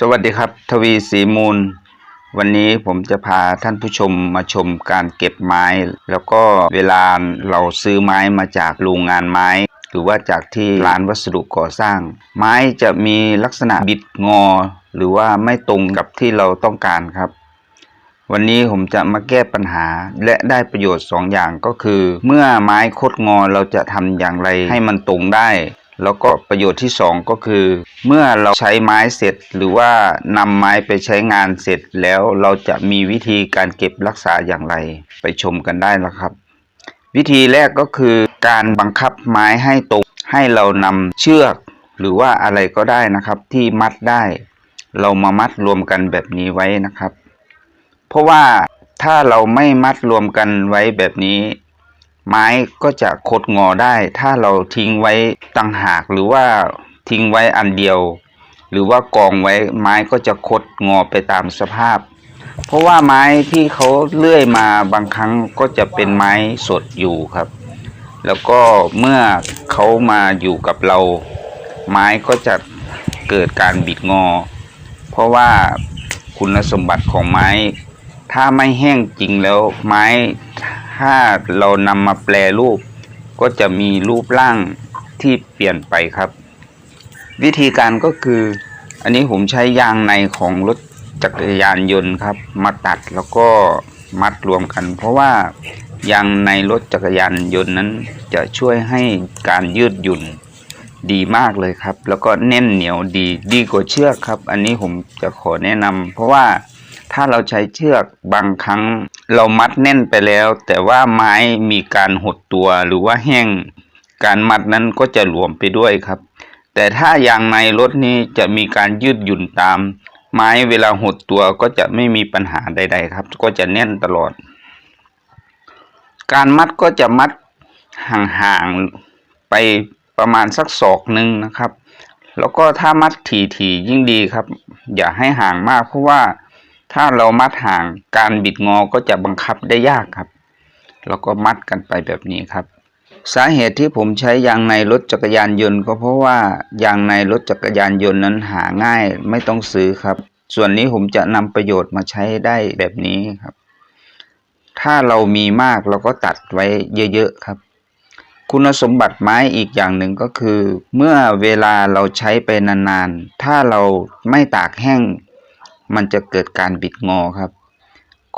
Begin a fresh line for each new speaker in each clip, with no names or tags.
สวัสดีครับ ทวีสีมูล วันนี้ผมจะพาท่านผู้ชมมาชมการเก็บไม้ แล้วก็เวลาเราซื้อไม้มาจากโรงงานไม้ หรือว่าจากที่ร้านวัสดุก่อสร้าง ไม้จะมีลักษณะบิดงอ หรือว่าไม่ตรงกับที่เราต้องการครับ วันนี้ผมจะมาแก้ปัญหาและได้ประโยชน์สองอย่างก็คือ เมื่อไม้คดงอเราจะทำอย่างไรให้มันตรงได้ แล้วก็ประโยชน์ที่สองก็คือ เมื่อเราใช้ไม้เสร็จ หรือว่านำไม้ไปใช้งานเสร็จแล้วเราจะมีวิธีการเก็บรักษาอย่างไรไปชมกันได้แล้วครับ วิธีแรกก็คือการบังคับไม้ให้ตรงให้เรานำเชือก หรือว่าอะไรก็ได้นะครับที่มัดได้ เรามามัดรวมกันแบบนี้ไว้นะครับ เพราะว่าถ้าเราไม่มัดรวมกันไว้แบบนี้ ไม้ก็จะคดงอได้ ถ้าเราทิ้งไว้ต่างหากหรือว่าทิ้งไว้อันเดียว หรือว่ากองไว้ไม้ก็จะคดงอไปตามสภาพ เพราะว่าไม้ที่เขาเลื่อยมาบางครั้งก็จะเป็นไม้สดอยู่ครับ แล้วก็เมื่อเขามาอยู่กับเรา ไม้ก็จะเกิดการบิดงอ เพราะว่าคุณสมบัติของไม้ ถ้าไม่แห้งจริงแล้วไม้ ถ้าเรานำมาแปลรูป ก็จะมีรูปร่างที่เปลี่ยนไปครับ วิธีการก็คือ อันนี้ผมใช้ยางในของรถจักรยานยนต์ครับ มาตัดแล้วก็มัดรวมกัน เพราะว่ายางในรถจักรยานยนต์นั้น จะช่วยให้การยืดหยุ่นดีมากเลยครับ แล้วก็แน่นเหนียวดีดีกว่าเชือกครับ อันนี้ผมจะขอแนะนำเพราะว่า ถ้าเราใช้เชือกบางครั้งเรามัดแน่นไปแล้ว แต่ว่าไม้มีการหดตัวหรือว่าแห้ง การมัดนั้นก็จะหลวมไปด้วยครับ แต่ถ้ายางในรถนี้จะมีการยืดหยุ่นตาม ไม้เวลาหดตัวก็จะไม่มีปัญหาใด ๆ ครับ ก็จะแน่นตลอด การมัดก็จะมัดห่างๆไปประมาณสักศอกหนึ่งนะครับ แล้วก็ถ้ามัดถี่ๆยิ่งดีครับ อย่าให้ห่างมากเพราะว่า ถ้าเรามัดห่างการบิดงอก็จะบังคับได้ยากครับแล้วก็มัดกันไปแบบนี้ครับ สาเหตุที่ผมใช้ยางในรถจักรยานยนต์ ก็เพราะว่ายางในรถจักรยานยนต์นั้นหาง่ายไม่ต้องซื้อครับ ส่วนนี้ผมจะนำประโยชน์มาใช้ได้แบบนี้ครับ ถ้าเรามีมากเราก็ตัดไว้เยอะๆครับ คุณสมบัติไม้อีกอย่างหนึ่งก็คือ เมื่อเวลาเราใช้ไปนานๆ ถ้าเราไม่ตากแห้ง มันจะเกิดการบิดงอครับ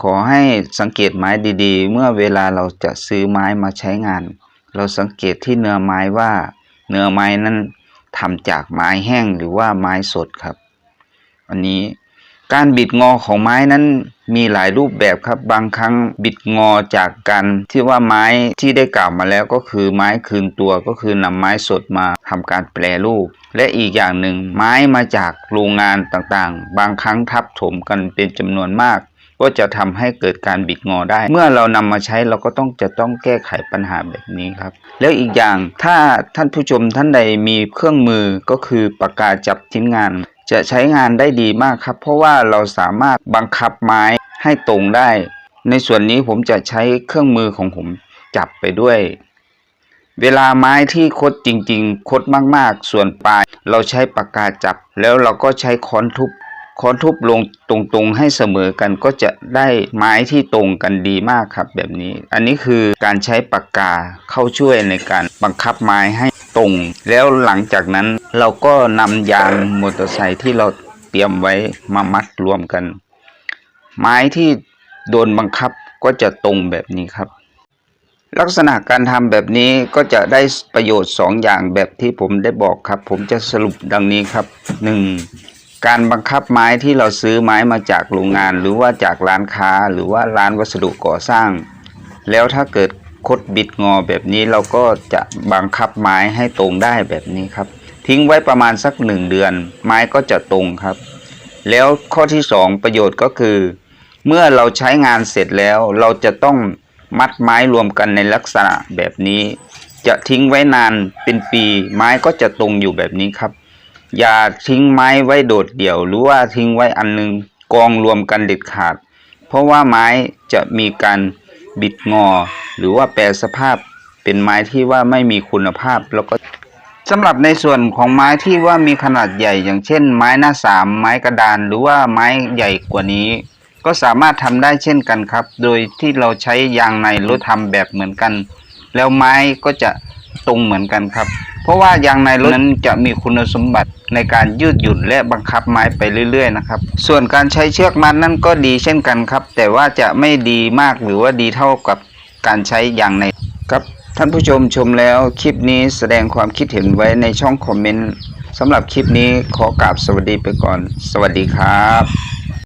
ขอให้สังเกตไม้ดีๆ เมื่อเวลาเราจะซื้อไม้มาใช้งาน เราสังเกตที่เนื้อไม้ว่าเนื้อไม้นั้นทำจากไม้แห้งหรือว่าไม้สดครับ อันนี้ การบิดงอของไม้นั้นมีหลายรูปแบบครับบางครั้งบิดงอจากการที่ว่าไม้ที่ได้กล่าวมาแล้วก็คือไม้คืนตัวก็คือนำไม้สดมาทำการแปรรูป และอีกอย่างหนึ่งไม้มาจากโรงงานต่างๆ บางครั้งทับถมกันเป็นจำนวนมาก ก็จะทำให้เกิดการบิดงอได้ เมื่อเรานำมาใช้เราก็ต้องจะต้องแก้ไขปัญหาแบบนี้ครับ แล้วอีกอย่างถ้าท่านผู้ชมท่านใดมีเครื่องมือก็คือปากกาจับชิ้นงาน จะใช้งานได้ดีมากครับ เพราะว่าเราสามารถบังคับไม้ให้ตรงได้ ในส่วนนี้ผมจะใช้เครื่องมือของผมจับไปด้วย เวลาไม้ที่คดจริง ๆ คดมากๆ ส่วนปลาย เราใช้ปากกาจับ แล้วเราก็ใช้ค้อนทุบ ค้อนทุบลงตรงๆให้เสมอกันก็จะได้ไม้ที่ตรงกันดีมากครับแบบนี้ อันนี้คือการใช้ปากกาเข้าช่วยในการบังคับไม้ให้ตรง แล้วหลังจากนั้นเราก็นำยางมอเตอร์ไซค์ที่เราเตรียมไว้มามัดรวมกัน ไม้ที่โดนบังคับก็จะตรงแบบนี้ครับ ลักษณะการทำแบบนี้ก็จะได้ประโยชน์ 2 อย่างแบบที่ผมได้บอกครับ ผมจะสรุปดังนี้ครับ 1. การบังคับไม้ที่เราซื้อไม้มาจากโรงงาน หรือว่าจากร้านค้าหรือว่าร้านวัสดุก่อสร้าง แล้วถ้าเกิดคดบิดงอแบบนี้เราก็จะบังคับไม้ให้ตรงได้แบบนี้ครับ ทิ้งไว้ประมาณสักหนึ่งเดือน ไม้ก็จะตรงครับ แล้วข้อที่ 2 ประโยชน์ก็คือ เมื่อเราใช้งานเสร็จแล้วเราจะต้องมัดไม้รวมกันในลักษณะแบบนี้ จะทิ้งไว้นานเป็นปีไม้ก็จะตรงอยู่แบบนี้ครับ อย่าทิ้งไม้ไว้โดดเดี่ยว หรือว่าทิ้งไว้อันนึงกองรวมกันเด็ดขาด เพราะว่าไม้จะมีการบิดงอ หรือว่าแปรสภาพเป็นไม้ที่ว่าไม่มีคุณภาพแล้วก็สำหรับในส่วนของไม้ที่ว่ามีขนาดใหญ่ อย่างเช่น ไม้หน้าสามไม้กระดาน หรือว่าไม้ใหญ่กว่านี้ ก็สามารถทำได้เช่นกันครับ โดยที่เราใช้ยางในรถทำแบบเหมือนกัน แล้วไม้ก็จะตรงเหมือนกันครับ เพราะว่ายางในรถนั้นจะมีคุณสมบัติในการยืดหยุ่นและบังคับไม้ไปเรื่อยๆนะครับ ส่วนการใช้เชือกมัดนั่นก็ดีเช่นกันครับ แต่ว่าจะไม่ดีมากหรือว่าดีเท่ากับการใช้ยางในครับท่านผู้ชมชมแล้วคลิปนี้แสดงความคิดเห็นไว้ในช่องคอมเมนต์สำหรับคลิปนี้ขอกราบสวัสดีไปก่อน สวัสดีครับ